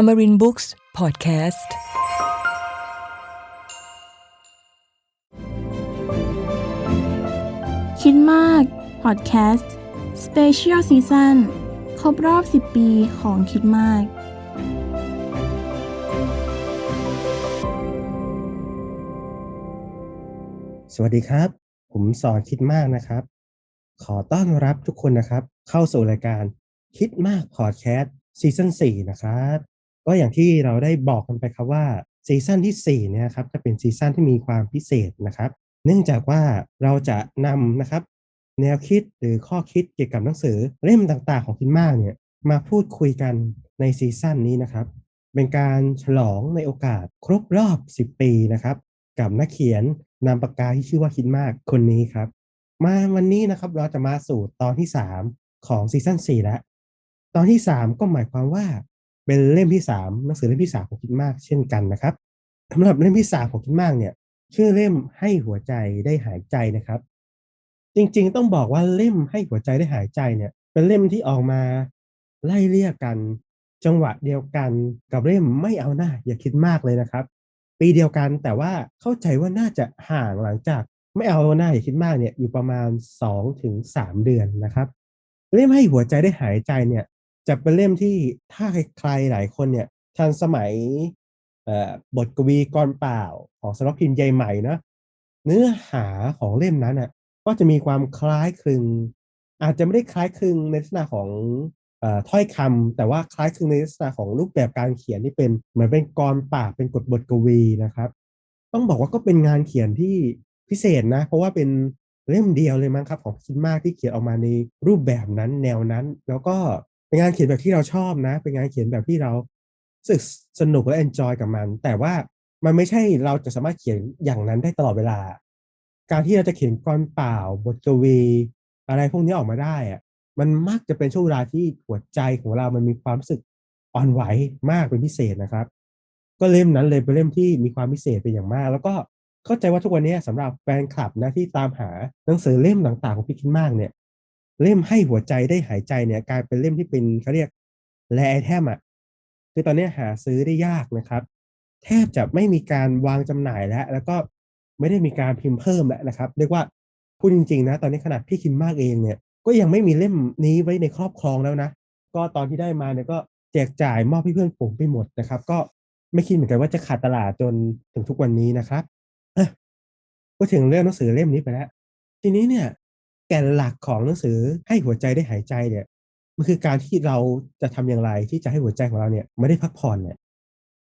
Amarin Books Podcast คิดมากพอดแคสต์สเปเชียลซีซั่นครบรอบ 10 ปีของคิดมาก สวัสดีครับ ผมสอนคิดมากนะครับ ขอต้อนรับทุกคนนะครับ เข้าสู่รายการคิดมากพอดแคสต์ซีซั่น4นะครับ ก็อย่างที่เราได้บอกกันไปครับว่าซีซั่นที่4เนี่ยครับจะเป็นซีซั่นที่มีความพิเศษนะครับ เนื่องจากว่าเราจะนำนะครับ แนวคิดหรือข้อคิดเกี่ยวกับหนังสือเล่มต่างๆของคิดมากเนี่ยมาพูดคุยกันในซีซั่นนี้นะครับ เป็นการฉลองในโอกาสครบรอบ 10 ปีนะครับ กับนักเขียนนามปากกาที่ชื่อว่าคิดมากคนนี้ครับ มาวันนี้นะครับเราจะมาสู่ตอนที่ 3 ของซีซั่น4แล้ว ตอนที่ 3 ก็หมายความว่า เป็นเล่มที่3หนังสือเล่มที่3ของคิดมากเช่นกันนะครับสำหรับเล่มที่3ของคิดมากเนี่ย ชื่อเล่มให้หัวใจได้หายใจนะครับ จริงๆต้องบอกว่าเล่มให้หัวใจได้หายใจเนี่ย เป็นเล่มที่ออกมาไล่เรียกกัน จังหวะเดียวกันกับเล่มไม่เอาหน้าอย่าคิดมากเลยนะครับ ปีเดียวกันแต่ว่าเข้าใจว่าน่าจะห่างหลังจากไม่เอาหน้าอย่าคิดมากเนี่ยอยู่ประมาณ2ถึง3เดือนนะครับ เล่มให้หัวใจได้หายใจเนี่ย จะเป็นเล่มที่ถ้าใครหลายคนเนี่ยทันสมัยบทกวีกรเปล่าของสำนักพิมพ์ใหญ่ใหม่นะเนื้อหาของเล่มนั้นอะก็จะมีความคล้ายคลึง อาจจะไม่ได้คล้ายคลึงในลักษณะของถ้อยคำแต่ว่าคล้ายคลึงในลักษณะของรูปแบบการเขียนที่เป็นเหมือนเป็นกรปากเป็นกฎบทกวีนะครับ ต้องบอกว่าก็เป็นงานเขียนที่พิเศษนะ เพราะว่าเป็นเล่มเดียวเลยมั้งครับ ของคิดมากที่เขียนออกมาในรูปแบบนั้นแนวนั้น แล้วก็ เป็นงานเขียนแบบที่เราชอบนะ เป็นงานเขียนแบบที่เราสึกสนุกและเอนจอยกับมัน แต่ว่ามันไม่ใช่เราจะสามารถเขียนอย่างนั้นได้ตลอดเวลา การที่เราจะเขียนกรเปล่า บทกวี อะไรพวกนี้ออกมาได้อะมันมักจะเป็นช่วงเวลาที่หัวใจของเรามันมีความรู้สึกอ่อนไหวมากเป็นพิเศษนะครับ ก็เล่มนั้นเลยเป็นเล่มที่มีความพิเศษเป็นอย่างมาก แล้วก็เข้าใจว่าทุกวันนี้สำหรับแฟนคลับนะที่ตามหาหนังสือเล่มต่างๆของพี่คิดมากเนี่ย เล่มให้หัวใจได้หายใจเนี่ยกลายเป็นเล่มที่เป็นเขาเรียกแลไอแทมอะคือตอนนี้หาซื้อได้ยากนะครับ แทบจะไม่มีการวางจำหน่ายแล้ว แล้วก็ไม่ได้มีการพิมพ์เพิ่มแล้วนะครับ เรียกว่าพูดจริงๆนะ ตอนนี้ขนาดพี่คิมมากเองเนี่ย ก็ยังไม่มีเล่มนี้ไว้ในครอบครองแล้วนะ ก็ตอนที่ได้มาเนี่ยก็แจกจ่ายมอบให้เพื่อนฝูงไปหมดนะครับ ก็ไม่คิดเหมือนกันว่าจะขาดตลาดจนถึงทุกวันนี้นะครับก็ถึงเรื่องหนังสือเล่มนี้ไปแล้ว ทีนี้เนี่ย แก่นหลักของหนังสือให้หัวใจได้หายใจเนี่ยมันคือการที่เราจะทำอย่างไรที่จะให้หัวใจของเราเนี่ยไม่ได้พักผ่อนเนี่ย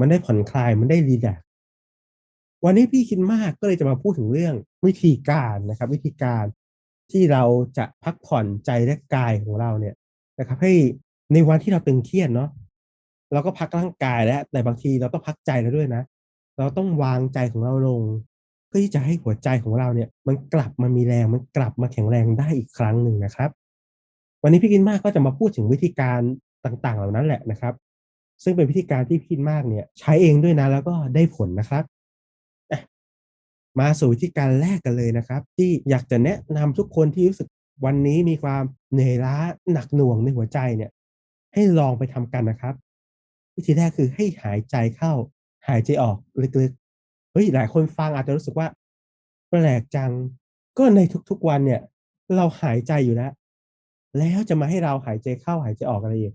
มันได้ผ่อนคลายมันได้รีแลกวันนี้พี่คิดมากก็เลยจะมาพูดถึงเรื่องวิธีการนะครับ วิธีการที่เราจะพักผ่อนใจและกายของเราเนี่ยนะครับ ให้ในวันที่เราตึงเครียดเนาะเราก็พักร่างกายแล้วแต่บางทีเราต้องพักใจแล้วด้วยนะ เราต้องวางใจของเราลง พื่อที่จะให้หัวใจของเราเนี่ยมันกลับมามีแรงมันกลับมาแข็งแรงได้อีกครั้งหนึ่งนะครับ วันนี้พี่กินมากก็จะมาพูดถึงวิธีการต่างๆ เหล่านั้นแหละนะครับ ซึ่งเป็นวิธีการที่พี่กินมากเนี่ย ใช้เองด้วยนะแล้วก็ได้ผลนะครับมาสู่วิธีการแรกกันเลยนะครับ ที่อยากจะแนะนำทุกคนที่รู้สึกวันนี้มีความเหนื่อยล้าหนักหน่วงในหัวใจเนี่ย ให้ลองไปทำกันนะครับ วิธีแรกคือให้หายใจเข้าหายใจออกลึกๆ เฮ้ยหลายคนฟังอาจจะรู้สึกว่า แปลกจัง ก็ในทุกๆวันเนี่ย เราหายใจอยู่แล้ว แล้วจะมาให้เราหายใจเข้าหายใจออกอะไรอีก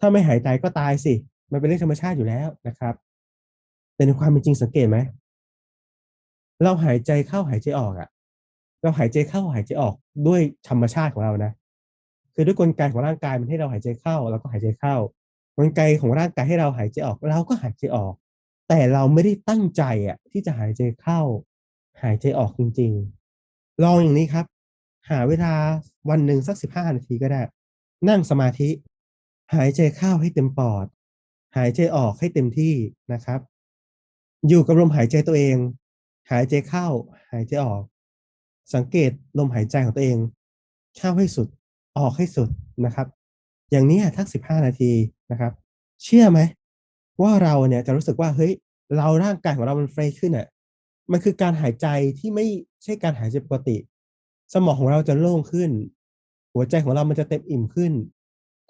ถ้าไม่หายใจก็ตายสิ มันเป็นเรื่องธรรมชาติอยู่แล้วนะครับ แต่ในความเป็นจริงสังเกตไหมเราหายใจเข้าหายใจออกอะเราหายใจเข้าหายใจออกด้วยธรรมชาติของเรานะ คือด้วยกลไกของร่างกายมันให้เราหายใจเข้าเราก็หายใจเข้า กลไกของร่างกายให้เราหายใจออก เราก็หายใจออก แต่เราไม่ได้ตั้งใจอะที่จะหายใจเข้า หายใจออกจริง ๆ ลองอย่างนี้ครับ หาเวลาวันหนึ่งสักสิบห้านาทีก็ได้ นั่งสมาธิ หายใจเข้าให้เต็มปอด หายใจออกให้เต็มที่นะครับ อยู่กับลมหายใจตัวเอง หายใจเข้า หายใจออก สังเกตลมหายใจของตัวเอง เข้าให้สุดออกให้สุดนะครับ อย่างนี้ทักสิบห้านาทีนะครับ เชื่อไหม ว่าเราเนี่ยจะรู้สึกว่าเฮ้ยเราร่างกายของเรามันเฟรชขึ้นอะมันคือการหายใจที่ไม่ใช่การหายใจปกติ สมองของเราจะโล่งขึ้น หัวใจของเรามันจะเต็มอิ่มขึ้น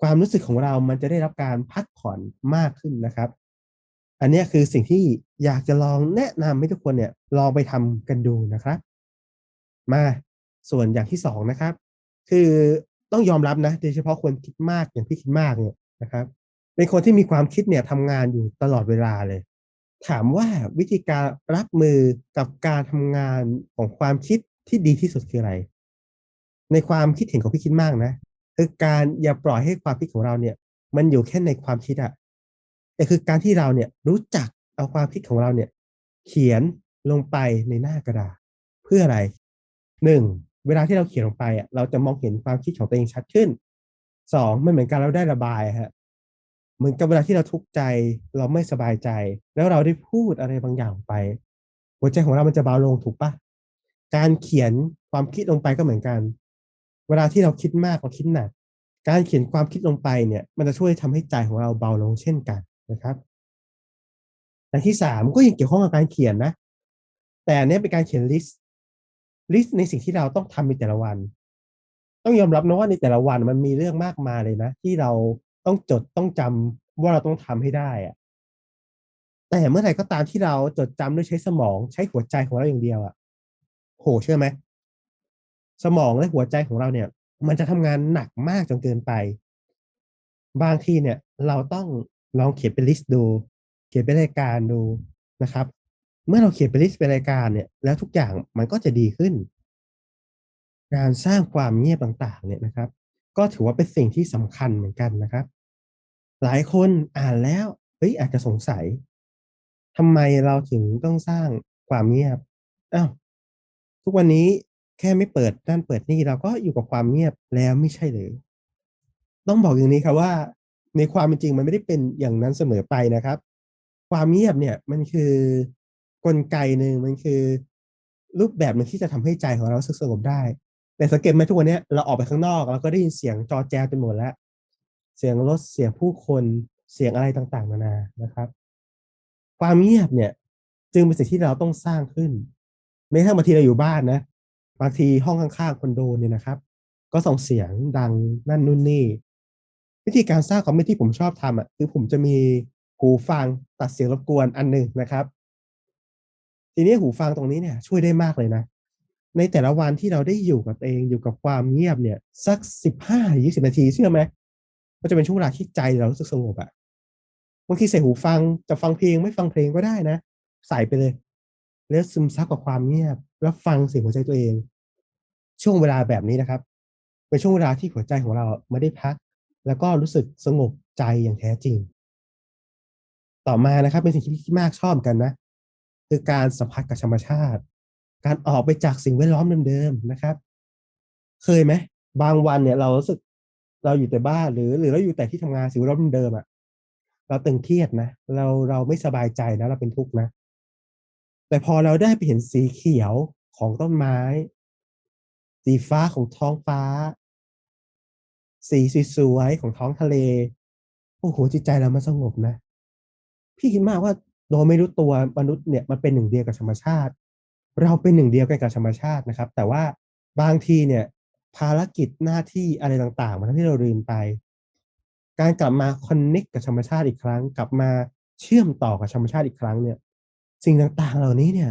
ความรู้สึกของเรามันจะได้รับการพักผ่อนมากขึ้นนะครับ อันนี้คือสิ่งที่อยากจะลองแนะนำให้ทุกคนเนี่ยลองไปทำกันดูนะครับ มาส่วนอย่างที่สองนะครับ คือต้องยอมรับนะโดยเฉพาะคนคิดมากอย่างพี่คิดมากเนี่ยนะครับ เป็นคนที่มีความคิดเนี่ยทำงานอยู่ตลอดเวลาเลย ถามว่าวิธีการรับมือกับการทำงานของความคิดที่ดีที่สุดคืออะไร ในความคิดเห็นของพี่คิดมากนะคือการอย่าปล่อยให้ความคิดของเราเนี่ย มันอยู่แค่ในความคิดอะแต่คือการที่เราเนี่ยรู้จักเอาความคิดของเราเนี่ย เขียนลงไปในหน้ากระดาษเพื่ออะไรหนึ่งเวลาที่เราเขียนลงไปอะเราจะมองเห็นความคิดของตัวเองชัดขึ้นสองมันเหมือนกันเราได้ระบายฮะ เหมือนกับเวลาที่เราทุกข์ใจ เราไม่สบายใจ แล้วเราได้พูดอะไรบางอย่างไป หัวใจของเรามันจะเบาลงถูกปะการเขียนความคิดลงไปก็เหมือนกัน เวลาที่เราคิดมากเราคิดหนัก การเขียนความคิดลงไปเนี่ย มันจะช่วยทำให้ใจของเราเบาลงเช่นกันนะครับอย่างที่สามก็ยังเกี่ยวข้องกับการเขียนนะ แต่อันนี้เป็นการเขียนลิสต์ลิสต์ในสิ่งที่เราต้องทำในแต่ละวัน ต้องยอมรับนะว่าในแต่ละวันมันมีเรื่องมากมายเลยนะ ที่เรา ต้องจดต้องจำว่าเราต้องทำให้ได้อะแต่เมื่อไหร่ก็ตามที่เราจดจำด้วยใช้สมองใช้หัวใจของเราอย่างเดียวอะโหเชื่อไหมสมองและหัวใจของเราเนี่ย มันจะทำงานหนักมากจนเกินไป บางทีเนี่ย เราต้องลองเขียนเป็นลิสต์ดู เขียนเป็นรายการดูนะครับ เมื่อเราเขียนเป็นลิสต์เป็นรายการเนี่ย แล้วทุกอย่างมันก็จะดีขึ้น การสร้างความเงียบต่าง ๆ เนี่ยนะครับ ก็ถือว่าเป็นสิ่งที่สำคัญเหมือนกันนะครับ หลายคนอ่านแล้วเฮ้ยอาจจะสงสัยทำไมเราถึงต้องสร้างความเงียบอ้าวทุกวันนี้แค่ไม่เปิดด้านเปิดนี่เราก็อยู่กับความเงียบแล้วไม่ใช่หรือ ต้องบอกอย่างนี้ครับว่า ในความเป็นจริงมันไม่ได้เป็นอย่างนั้นเสมอไปนะครับ ความเงียบเนี่ยมันคือกลไกหนึ่งมันคือ รูปแบบหนึ่งที่จะทำให้ใจของเราสึกสงบได้ แต่สังเกตไหมทุกวันนี้เราออกไปข้างนอกเราก็ได้ยินเสียงจอแจไปหมดแล้ว เสียงรถเสียงผู้คนเสียงอะไรต่างๆนานานะครับ ความเงียบเนี่ย จึงเป็นสิ่งที่เราต้องสร้างขึ้นไม่ใช่บางทีเราอยู่บ้านนะบางทีห้องข้างๆคอนโดเนี่ยนะครับ ก็ส่งเสียงดังนั่นนู่นนี่ วิธีการสร้างคอมเมนที่ผมชอบทำอะคือผมจะมีหูฟังตัดเสียงรบกวนอันหนึ่งนะครับ ทีนี้หูฟังตรงนี้เนี่ยช่วยได้มากเลยนะ ในแต่ละวันที่เราได้อยู่กับตัวเองอยู่กับความเงียบเนี่ย สักสิบห้าหรือยี่สิบนาทีเชื่อไหมมันจะเป็นช่วงเวลาที่ใจเรารู้สึกสงบอะบางทีใส่หูฟังจะฟังเพลงไม่ฟังเพลงก็ได้นะ ใส่ไปเลย แล้วซึมซับกับความเงียบ แล้วฟังเสียงหัวใจตัวเอง ช่วงเวลาแบบนี้นะครับเป็นช่วงเวลาที่หัวใจของเราไม่ได้พัก แล้วก็รู้สึกสงบใจอย่างแท้จริง ต่อมานะครับเป็นสิ่งที่พี่มากชอบกันนะ คือการสัมผัสกับธรรมชาติ การออกไปจากสิ่งแวดล้อมเดิมๆนะครับ เคยไหมบางวันเนี่ยเรารู้สึกเราอยู่แต่บ้านหรือ หรือเราอยู่แต่ที่ทำงานสิ่งแวดล้อมเดิมอะเราตึงเครียดนะเราเราไม่สบายใจนะเราเป็นทุกข์นะ แต่พอเราได้ไปเห็นสีเขียวของต้นไม้ สีฟ้าของท้องฟ้า สีสวยๆของท้องทะเลโอ้โหจิตใจเรามันสงบนะ พี่คิดมากว่าโดยไม่รู้ตัวมนุษย์เนี่ยมันเป็นหนึ่งเดียวกับธรรมชาติ เราเป็นหนึ่งเดียวกันกับธรรมชาตินะครับ แต่ว่าบางทีเนี่ย ภารกิจหน้าที่อะไรต่างๆมันทำให้เราลืมไป การกลับมาคอนเน็กกับธรรมชาติอีกครั้ง กลับมาเชื่อมต่อกับธรรมชาติอีกครั้งเนี่ย สิ่งต่างๆเหล่านี้เนี่ย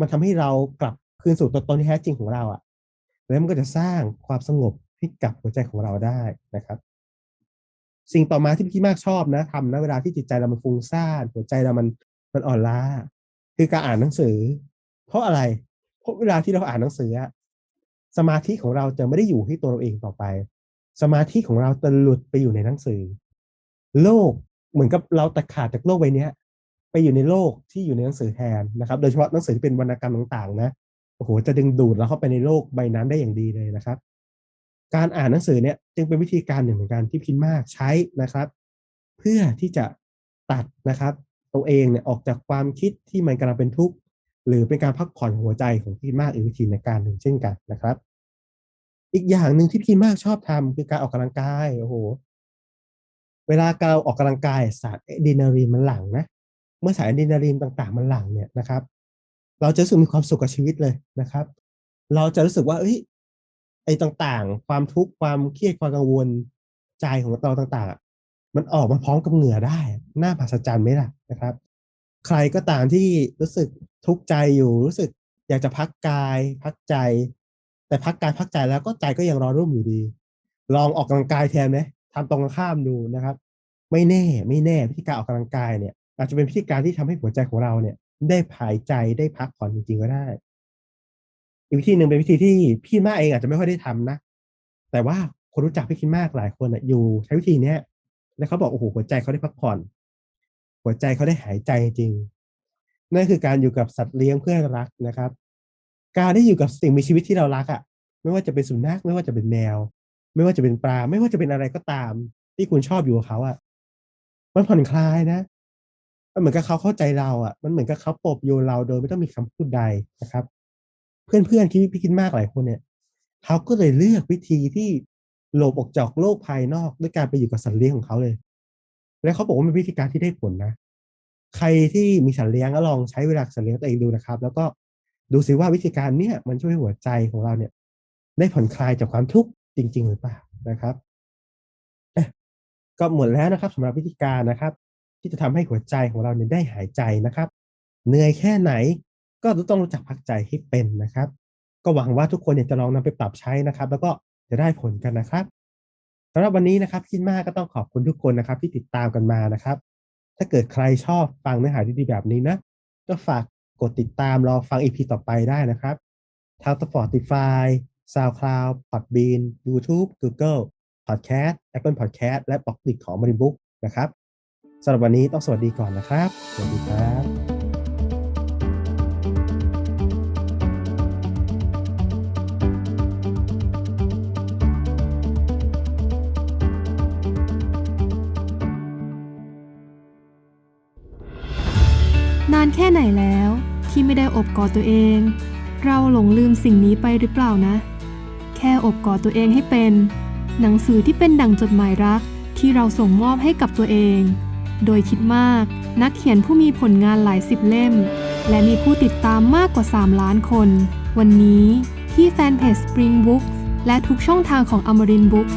มันทำให้เรากลับคืนสู่ตัวตนที่แท้จริงของเราอะ่ะ แล้วมันก็จะสร้างความสงบให้กับหัวใจของเราได้นะครับ สิ่งต่อมาที่พี่มากชอบนะทำนะเวลาที่จิตใจเรามันฟุ้งซ่านหัวใจเรามันมันอ่อนล้า คือการอ่านหนังสือ เพราะอะไร เพราะเวลาที่เราอ่านหนังสืออะสมาธิของเราจะไม่ได้อยู่ที่ตัวเราเองต่อไป สมาธิของเราจะหลุดไปอยู่ในหนังสือ โลกเหมือนกับเราตัดขาดจากโลกใบนี้ไปอยู่ในโลกที่อยู่ในหนังสือแทนนะครับ โดยเฉพาะหนังสือที่เป็นวรรณกรรมต่างๆ นะโอ้โหจะดึงดูดเราเข้าไปในโลกใบนั้นได้อย่างดีเลยนะครับ การอ่านหนังสือเนี่ยจึงเป็นวิธีการหนึ่งเหมือนกันที่พินมากใช้นะครับ เพื่อที่จะตัดนะครับ ตัวเองเนี่ยออกจากความคิดที่มันกำลังเป็นทุกข์ หรือเป็นการพักผ่อนหัวใจของพี่มากอีกวิธีในการหนึ่งเช่นกันนะครับ อีกอย่างหนึ่งที่พี่มากชอบทำคือการออกกำลังกายโอ้โหเวลาเราออกกำลังกายสารอะดรีนาลีนมันหลั่งนะเมื่อสารอะดรีนาลีนต่าง ๆ มันหลั่งเนี่ยนะครับ เราจะรู้สึกมีความสุขกับชีวิตเลยนะครับ เราจะรู้สึกว่าเอ้ยไอ้ต่างๆ ความทุกข์ความเครียดความกังวลใจของเราต่างๆ มันออกมาพร้อมกับเหงื่อได้น่ามหัศจรรย์ไหมล่ะนะครับ ใครก็ตามที่รู้สึกทุกข์ใจอยู่รู้สึกอยากจะพักกาย พักใจ แต่พักกายพักใจแล้วก็ใจก็ยังร้อนรุ่มอยู่ดี ลองออกกำลังกายแทนไหมทำตรงข้ามดูนะครับ ไม่แน่ไม่แน่วิธีการออกกำลังกายเนี่ย อาจจะเป็นวิธีการที่ทำให้หัวใจของเราเนี่ย ได้หายใจได้พักผ่อนจริงๆก็ได้ อีกวิธีหนึ่งเป็นวิธีที่พี่มากเองอาจจะไม่ค่อยได้ทำนะ แต่ว่าคนรู้จักพี่คิดมากหลายคนอะอยู่ใช้วิธีเนี้ยแล้วเขาบอกโอ้โหหัวใจเขาได้พักผ่อน หัวใจเขาได้หายใจจริง นั่นคือการอยู่กับสัตว์เลี้ยงเพื่อนรักนะครับ การได้อยู่กับสิ่งมีชีวิตที่เรารักอะไม่ว่าจะเป็นสุนัขไม่ว่าจะเป็นแมว ไม่ว่าจะเป็นปลา ไม่ว่าจะเป็นอะไรก็ตาม ที่คุณชอบอยู่กับเขาอะมันผ่อนคลายนะมันเหมือนกับเขาเข้าใจเราอะมันเหมือนกับเขาปลอบโยนเราโดยไม่ต้องมีคำพูดใดนะครับ เพื่อนๆที่พี่คิดมากหลายคนเนี่ยเขาก็เลยเลือกวิธีที่หลบออกจากโลกภายนอกด้วยการไปอยู่กับสัตว์เลี้ยงของเขาเลย แล้วเขาบอกว่าเป็นวิธีการที่ได้ผลนะ ใครที่มีสัตว์เลี้ยงก็ลองใช้เวลาสัตว์เลี้ยงตัวเองดูนะครับ แล้วก็ดูสิว่าวิธีการเนี้ยมันช่วยหัวใจของเราเนี่ย ได้ผ่อนคลายจากความทุกข์จริง ๆ หรือเปล่านะครับก็หมดแล้วนะครับสำหรับวิธีการนะครับ ที่จะทำให้หัวใจของเราเนี่ยได้หายใจนะครับ เหนื่อยแค่ไหนก็ต้องรู้จักพักใจให้เป็นนะครับ ก็หวังว่าทุกคนเนี่ยจะลองนำไปปรับใช้นะครับ แล้วก็จะได้ผลกันนะครับำหรับวันนี้นะครับคิดมากก็ต้องขอบคุณทุกคนนะครับ ที่ติดตามกันมานะครับ ถ้าเกิดใครชอบฟังเนื้อหาดีๆแบบนี้นะก็ฝากกดติดตามรอฟังอีพีต่อไปได้นะครับทาง Spotify SoundCloud Podbean YouTube Google Podcast Apple Podcast และ p o c k e t ของ m a r i Book นะครับสำหรับวันนี้ต้องสวัสดีก่อนนะครับ สวัสดีครับ แค่ไหนแล้วที่ไม่ได้อบกอดตัวเอง เราหลงลืมสิ่งนี้ไปหรือเปล่านะ แค่อบกอดตัวเองให้เป็น หนังสือที่เป็นดั่งจดหมายรักที่เราส่งมอบให้กับตัวเอง โดยคิดมากนักเขียนผู้มีผลงานหลายสิบเล่ม และมีผู้ติดตามมากกว่า 3 ล้านคน วันนี้ที่แฟนเพจ Spring Books และทุกช่องทางของ Amarin Books